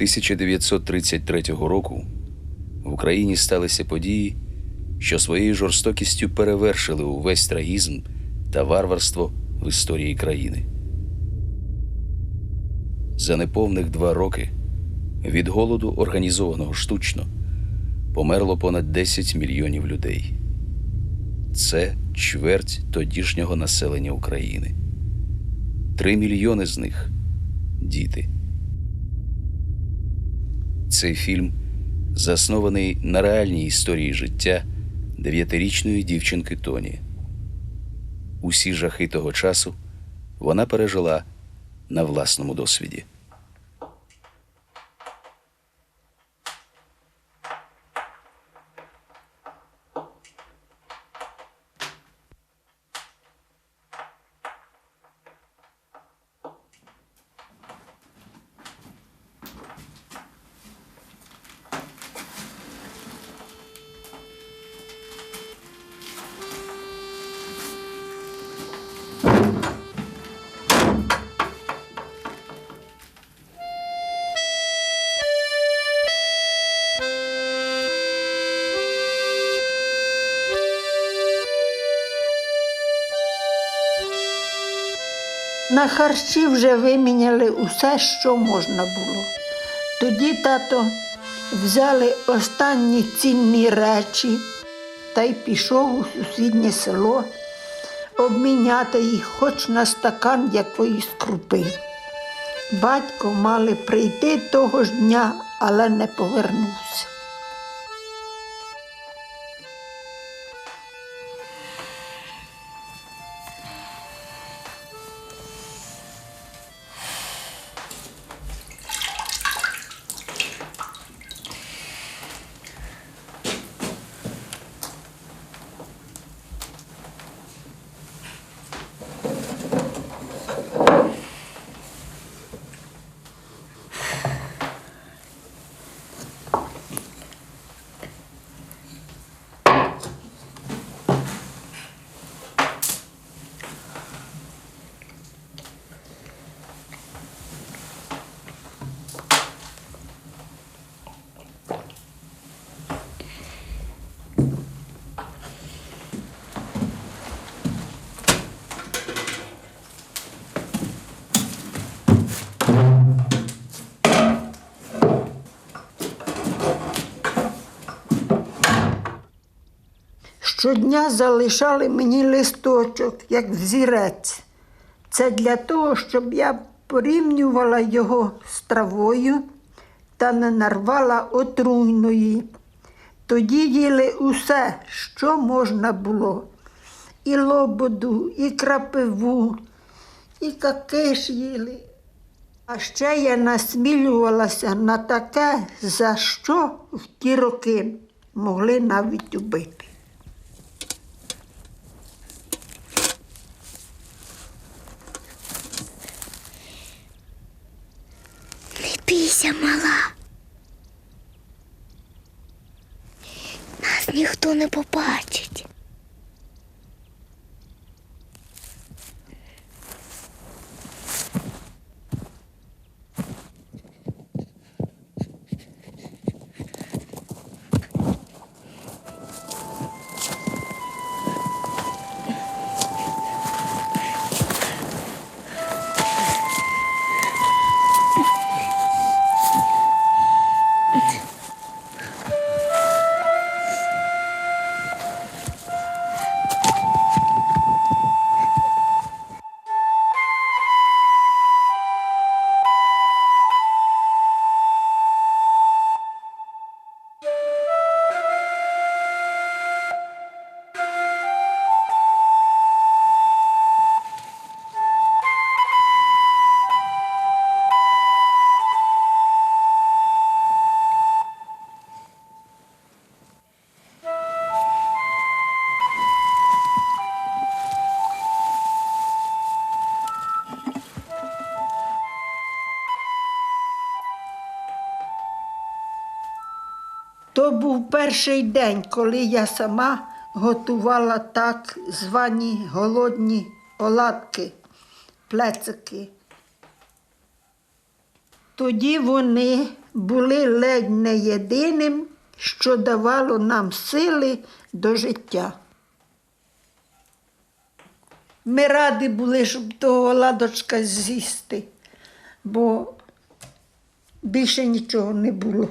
1933 року в Україні сталися події, що своєю жорстокістю перевершили увесь трагізм та варварство в історії країни. За неповних два роки від голоду, організованого штучно, померло понад 10 мільйонів людей. Це чверть тодішнього населення України. Три мільйони з них діти. Цей фільм заснований на реальній історії життя дев'ятирічної дівчинки Тоні. Усі жахи того часу вона пережила на власному досвіді. На харчі вже виміняли усе, що можна було. Тоді тато взяли останні цінні речі та й пішов у сусіднє село обміняти їх хоч на стакан якоїсь крупи. Батько мали прийти того ж дня, але не повернувся. Щодня залишали мені листочок, як взірець. Це для того, щоб я порівнювала його з травою та не нарвала отруйної. Тоді їли усе, що можна було. І лободу, і крапиву, і какиш їли. А ще я насмілювалася на таке, за що в ті роки могли навіть убити. Не мала. Нас ніхто не побачить. Був перший день, коли я сама готувала так звані голодні оладки, плецики. Тоді вони були ледь не єдиним, що давало нам сили до життя. Ми раді були, щоб того ладочка з'їсти, бо більше нічого не було.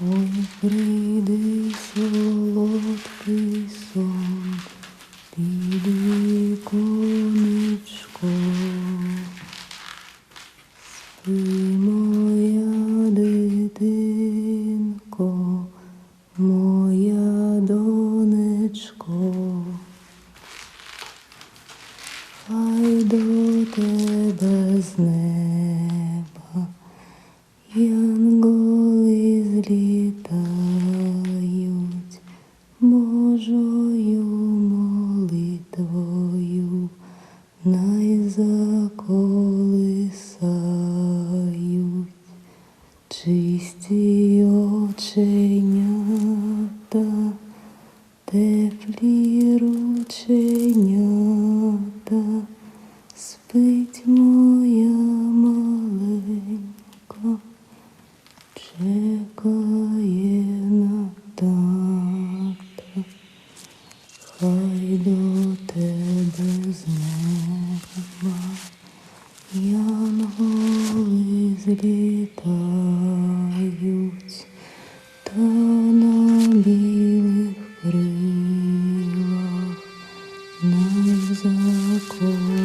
Ой, прийди теплі рученята, спить моя нас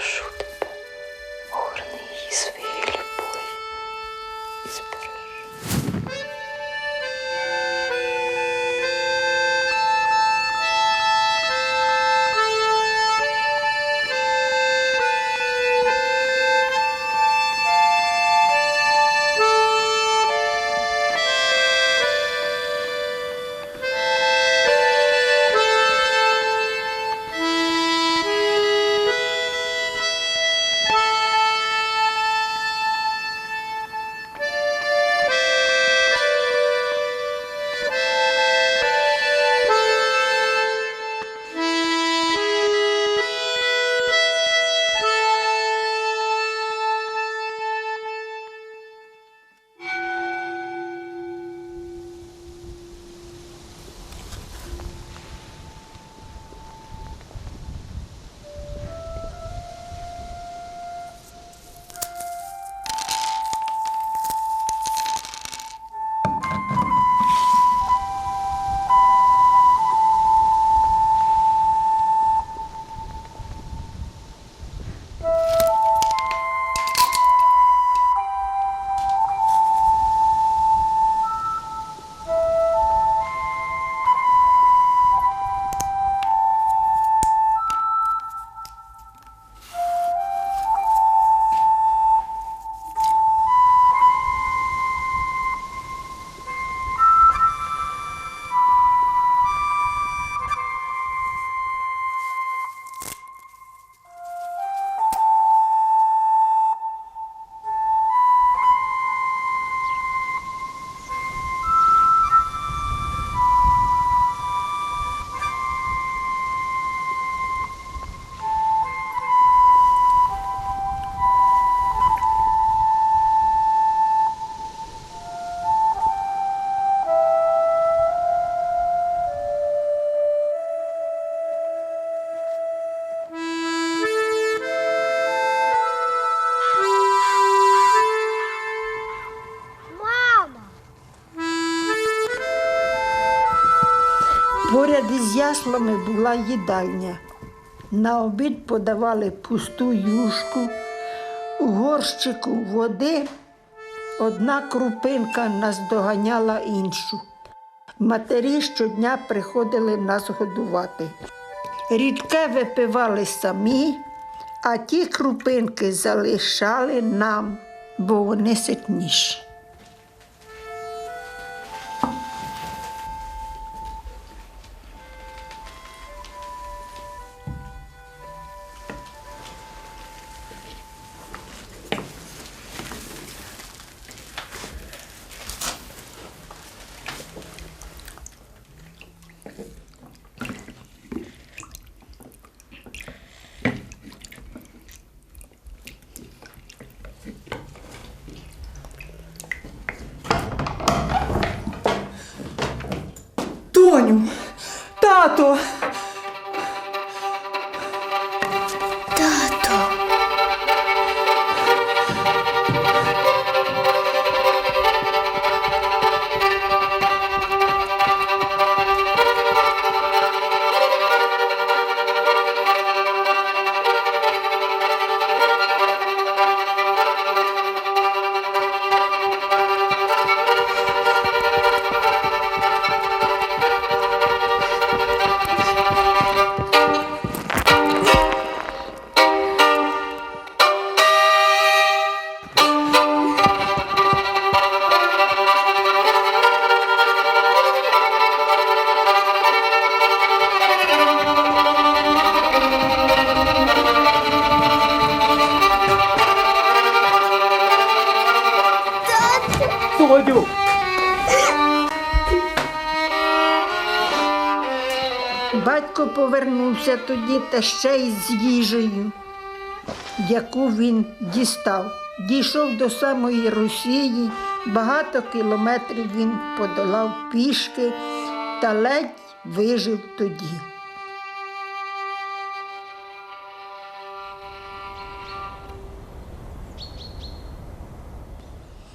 Прошу тебе, горни її своєю яслами була їдальня. На обід подавали пусту юшку, у горщику води одна крупинка наздоганяла іншу. Матері щодня приходили нас годувати. Рідке випивали самі, а ті крупинки залишали нам. бо вони ситніші. Тато. Тоді та ще й з їжею, яку він дістав. Дійшов до самої Росії, багато кілометрів він подолав пішки та ледь вижив тоді.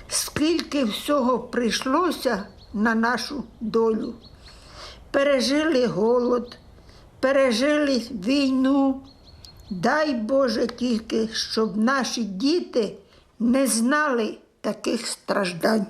Скільки всього прийшлося на нашу долю. Пережили голод, пережили війну. Дай Боже тільки, щоб наші діти не знали таких страждань.